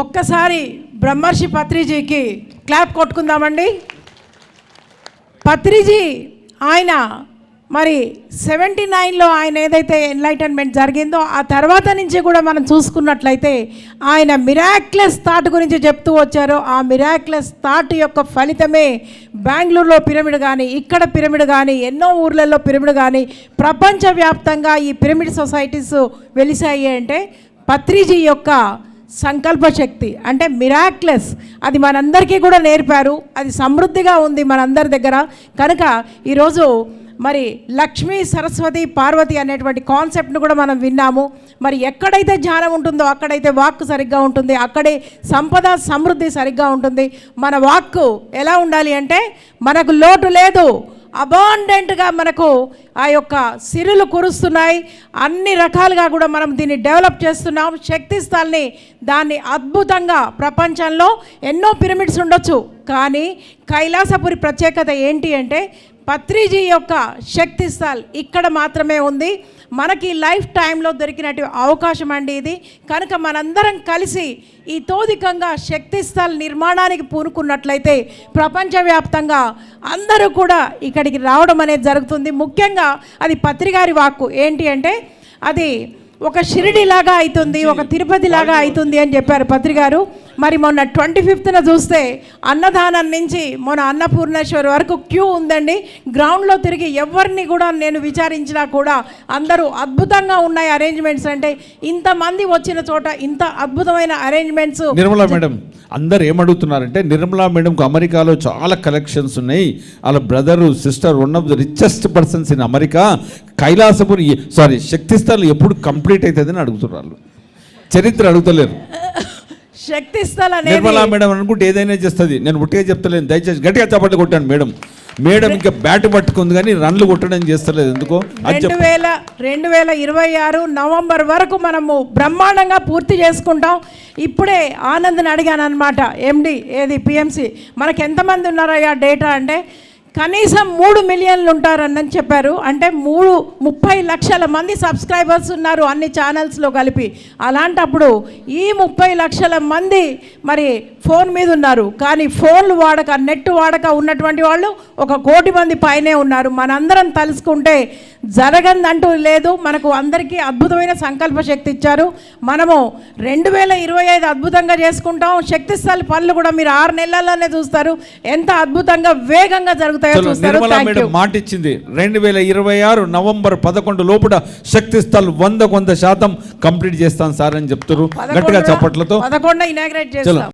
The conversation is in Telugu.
ఒక్కసారి బ్రహ్మర్షి పత్రిజీకి క్లాప్ కొట్టుకుందామండి. పత్రిజీ ఆయన మరి సెవెంటీ నైన్లో ఆయన ఏదైతే ఎన్లైటన్మెంట్ జరిగిందో ఆ తర్వాత నుంచి కూడా మనం చూసుకున్నట్లయితే ఆయన మిరాక్లెస్ థాట్ గురించి చెప్తూ వచ్చారో ఆ మిరాక్లెస్ థాట్ యొక్క ఫలితమే బెంగళూరులో పిరమిడ్ కానీ ఇక్కడ పిరమిడ్ కానీ ఎన్నో ఊర్లలో పిరమిడ్ కానీ ప్రపంచవ్యాప్తంగా ఈ పిరమిడ్ సొసైటీస్ వెలిసాయి అంటే పత్రిజీ యొక్క సంకల్ప శక్తి అంటే మిరాక్లెస్ అది మనందరికీ కూడా నేర్పారు. అది సమృద్ధిగా ఉంది మనందరి దగ్గర. కనుక ఈరోజు మరి లక్ష్మీ సరస్వతి పార్వతి అనేటువంటి కాన్సెప్ట్ను కూడా మనం విన్నాము. మరి ఎక్కడైతే ధ్యానం ఉంటుందో అక్కడైతే వాక్కు సరిగ్గా ఉంటుంది. అక్కడే సంపద సమృద్ధి సరిగ్గా ఉంటుంది. మన వాక్కు ఎలా ఉండాలి అంటే మనకు లోటు లేదు. అబాండెంట్గా మనకు ఆ యొక్క సిరులు కురుస్తున్నాయి. అన్ని రకాలుగా కూడా మనం దీన్ని డెవలప్ చేస్తున్నాం. శక్తి స్థల్ని దాన్ని అద్భుతంగా ప్రపంచంలో ఎన్నో పిరమిడ్స్ ఉండొచ్చు. కానీ కైలాసపురి ప్రత్యేకత ఏంటి అంటే పత్రిజీ యొక్క శక్తి స్థల్ ఇక్కడ మాత్రమే ఉంది. మనకి లైఫ్ టైంలో దొరికినట్టు అవకాశం అండి ఇది. కనుక మనందరం కలిసి ఈ తోదికంగా శక్తి స్థల్ నిర్మాణానికి పూనుకున్నట్లయితే ప్రపంచవ్యాప్తంగా అందరూ కూడా ఇక్కడికి రావడం అనేది జరుగుతుంది. ముఖ్యంగా అది పత్రికారి వాక్కు. ఏంటి అంటే అది ఒక షిరిడి లాగా అవుతుంది ఒక తిరుపతి లాగా అవుతుంది అని చెప్పారు పత్రికారు. మరి మొన్న ట్వంటీ ఫిఫ్త్న చూస్తే అన్నదానం నుంచి మొన్న అన్నపూర్ణేశ్వరి వరకు క్యూ ఉందండి. గ్రౌండ్లో తిరిగి ఎవరిని కూడా నేను విచారించినా కూడా అందరూ అద్భుతంగా ఉన్నాయి అరేంజ్మెంట్స్ అంటే ఇంతమంది వచ్చిన చోట ఇంత అద్భుతమైన అరేంజ్మెంట్స్ నిర్మలా మేడం అందరు ఏమడుగుతున్నారంటే నిర్మలా మేడంకు అమెరికాలో చాలా కలెక్షన్స్ ఉన్నాయి. వాళ్ళ brother sister one of the richest persons in America Kailasapuri sorry Shaktisthal ఎప్పుడు కంప్లీట్ అవుతుందని అడుగుతున్నారు చరిత్ర అడుగుతలేరు. శక్తి స్థల్ నిర్మలా మేడం అనుకుంటే ఏదైనా చేస్తుంది. నేను ఉట్టిగా చెప్తలేను. దయచేసి గట్టిగా చప్పట్లు కొట్టాను మేడం. మేడం ఇంకా బ్యాట్ పట్టుకుంది కానీ రన్లు కొట్టడం చేస్తలేదు. ఎందుకో? రెండు వేల రెండు వేల ఇరవై ఆరు నవంబర్ వరకు మనము బ్రహ్మాండంగా పూర్తి చేసుకుంటాం. ఇప్పుడే ఆనంద్ని అడిగాను అనమాట ఎండి ఏది పిఎంసి? మనకి ఎంతమంది ఉన్నారయ్యా డేటా అంటే? కనీసం మూడు మిలియన్లు ఉంటారని చెప్పారు. అంటే మూడు ముప్పై లక్షల మంది సబ్స్క్రైబర్స్ ఉన్నారు అన్ని ఛానల్స్లో కలిపి. అలాంటప్పుడు ఈ ముప్పై లక్షల మంది మరి ఫోన్ మీద ఉన్నారు. కానీ ఫోన్లు వాడక నెట్ వాడక ఉన్నటువంటి వాళ్ళు ఒక కోటి మంది పైనే ఉన్నారు. మనందరం తలుసుకుంటే జరగందంటూ లేదు. మనకు అందరికీ అద్భుతమైన సంకల్ప శక్తి ఇచ్చారు. మనము రెండు వేల ఇరవై ఐదు అద్భుతంగా చేసుకుంటాం. శక్తిస్థల పనులు కూడా మీరు ఆరు నెలల్లోనే చూస్తారు. ఎంత అద్భుతంగా వేగంగా జరుగుతుంది చలో, చూస్తారు? మేడం మాట ఇచ్చింది రెండు వేల ఇరవై ఆరు నవంబర్ పదకొండు లోపల శక్తి స్థల్ వంద వంద శాతం కంప్లీట్ చేస్తాను సార్ అని చెప్తారు గట్టిగా చప్పట్లతో. పదకొండ ఇనాగ్రేట్ చలో. చేస్తాం.